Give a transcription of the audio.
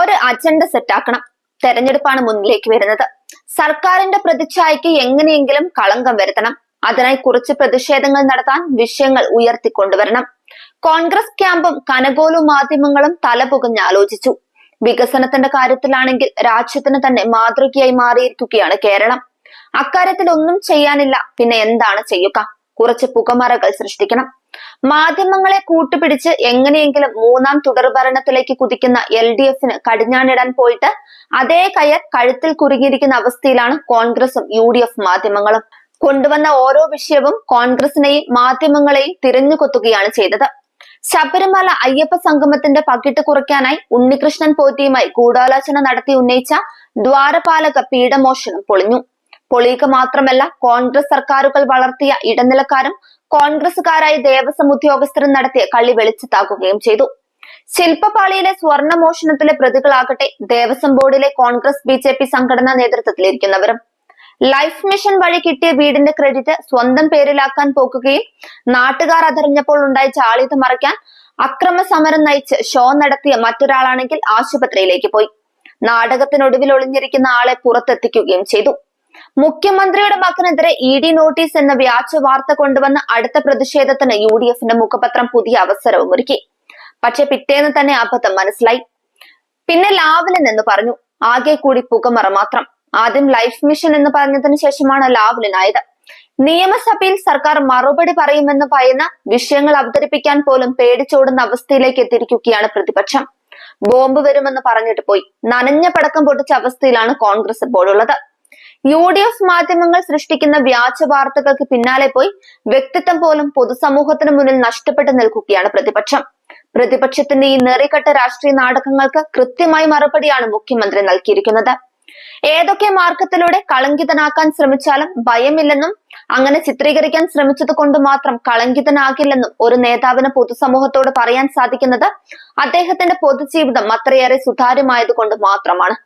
ഒരു agenda set ആക്കണം. തെരഞ്ഞെടുപ്പാണ് മുന്നിലേക്ക് വരുന്നത്. സർക്കാരിന്റെ പ്രതിച്ഛായക്ക് എങ്ങനെയെങ്കിലും കളങ്കം വരുത്തണം. അതിനായി കുറച്ച് പ്രതിഷേധങ്ങൾ നടത്താൻ വിഷയങ്ങൾ ഉയർത്തിക്കൊണ്ടുവരണം. കോൺഗ്രസ് ക്യാമ്പും കനകോലു മാധ്യമങ്ങളും തലപുകഞ്ഞ് ആലോചിച്ചു. വികസനത്തിന്റെ കാര്യത്തിലാണെങ്കിൽ രാജ്യത്തിന് തന്നെ മാതൃകയായി മാറിയിരിക്കുകയാണ് കേരളം. അക്കാര്യത്തിൽ ഒന്നും ചെയ്യാനില്ല. പിന്നെ എന്താണ് ചെയ്യുക? കുറച്ച് പുകമറകൾ സൃഷ്ടിക്കണം. മാധ്യമങ്ങളെ കൂട്ടുപിടിച്ച് എങ്ങനെയെങ്കിലും മൂന്നാം തുടർ ഭരണത്തിലേക്ക് കുതിക്കുന്ന എൽ ഡി എഫിന് കടിഞ്ഞാണിടാൻ പോയിട്ട് അതേ കയർ കഴുത്തിൽ കുരുങ്ങിയിരിക്കുന്ന അവസ്ഥയിലാണ് കോൺഗ്രസും യു ഡി എഫ് മാധ്യമങ്ങളും. കൊണ്ടുവന്ന ഓരോ വിഷയവും കോൺഗ്രസിനെയും മാധ്യമങ്ങളെയും തിരഞ്ഞുകൊത്തുകയാണ് ചെയ്തത്. ശബരിമല അയ്യപ്പ സംഗമത്തിന്റെ പകിട്ട് കുറയ്ക്കാനായി ഉണ്ണികൃഷ്ണൻ പോറ്റിയുമായി ഗൂഢാലോചന നടത്തി ഉന്നയിച്ച ദ്വാരപാലക പീഡമോഷണം പൊളിഞ്ഞു. പൊളിയുക മാത്രമല്ല കോൺഗ്രസ് സർക്കാരുകൾ വളർത്തിയ ഇടനിലക്കാരും കോൺഗ്രസുകാരായ ദേവസ്വം ഉദ്യോഗസ്ഥരും നടത്തിയ കള്ളി വെളിച്ചത്താക്കുകയും ചെയ്തു. ശില്പപാളിയിലെ സ്വർണ മോഷണത്തിലെ പ്രതികളാകട്ടെ ദേവസ്വം ബോർഡിലെ കോൺഗ്രസ് ബി ജെ പി സംഘടനാ നേതൃത്വത്തിലിരിക്കുന്നവരും. ലൈഫ് മിഷൻ വഴി കിട്ടിയ വീടിന്റെ ക്രെഡിറ്റ് സ്വന്തം പേരിലാക്കാൻ പോക്കുകയും നാട്ടുകാർ അതറിഞ്ഞപ്പോൾ ഉണ്ടായ ചാളിത് മറയ്ക്കാൻ അക്രമ സമരം നയിച്ച് ഷോ നടത്തിയ മറ്റൊരാളാണെങ്കിൽ ആശുപത്രിയിലേക്ക് പോയി. നാടകത്തിനൊടുവിൽ ഒളിഞ്ഞിരിക്കുന്ന ആളെ പുറത്തെത്തിക്കുകയും ചെയ്തു. മുഖ്യമന്ത്രിയുടെ മകനെതിരെ ഇ ഡി നോട്ടീസ് എന്ന വ്യാജ വാർത്ത കൊണ്ടുവന്ന അടുത്ത പ്രതിഷേധത്തിന് യു ഡി എഫിന്റെ മുഖപത്രം പുതിയ അവസരവും ഒരുക്കി. പക്ഷെ പിറ്റേന്ന് തന്നെ അബദ്ധം മനസ്സിലായി. പിന്നെ ലാവലിൻ എന്ന് പറഞ്ഞു ആകെ കൂടി പുകമറ മാത്രം. ആദ്യം ലൈഫ് മിഷൻ എന്ന് പറഞ്ഞതിന് ശേഷമാണ് ലാവ്ലിനായത്. നിയമസഭയിൽ സർക്കാർ മറുപടി പറയുമെന്ന് പറയുന്ന വിഷയങ്ങൾ അവതരിപ്പിക്കാൻ പോലും പേടിച്ചോടുന്ന അവസ്ഥയിലേക്ക് എത്തിയിരിക്കുകയാണ് പ്രതിപക്ഷം. ബോംബ് വരുമെന്ന് പറഞ്ഞിട്ട് പോയി. നനഞ്ഞ പടക്കം പൊട്ടിച്ച അവസ്ഥയിലാണ് കോൺഗ്രസ് ഇപ്പോഴുള്ളത് യു ഡി എഫ് മാധ്യമങ്ങൾ സൃഷ്ടിക്കുന്ന വ്യാജ വാർത്തകൾക്ക് പിന്നാലെ പോയി വ്യക്തിത്വം പോലും പൊതുസമൂഹത്തിന് മുന്നിൽ നഷ്ടപ്പെട്ടു നിൽക്കുകയാണ് പ്രതിപക്ഷം. പ്രതിപക്ഷത്തിന്റെ ഈ നേറിക്കട്ട രാഷ്ട്രീയ നാടകങ്ങൾക്ക് കൃത്യമായി മറുപടിയാണ് മുഖ്യമന്ത്രി നൽകിയിരിക്കുന്നത്. ഏതൊക്കെ മാർഗത്തിലൂടെ കളങ്കിതനാക്കാൻ ശ്രമിച്ചാലും ഭയമില്ലെന്നും അങ്ങനെ ചിത്രീകരിക്കാൻ ശ്രമിച്ചത് കൊണ്ട് മാത്രം കളങ്കിതനാകില്ലെന്നും ഒരു നേതാവിന് പൊതുസമൂഹത്തോട് പറയാൻ സാധിക്കുന്നത് അദ്ദേഹത്തിന്റെ പൊതുജീവിതം അത്രയേറെ സുതാര്യമായത് കൊണ്ട് മാത്രമാണ്.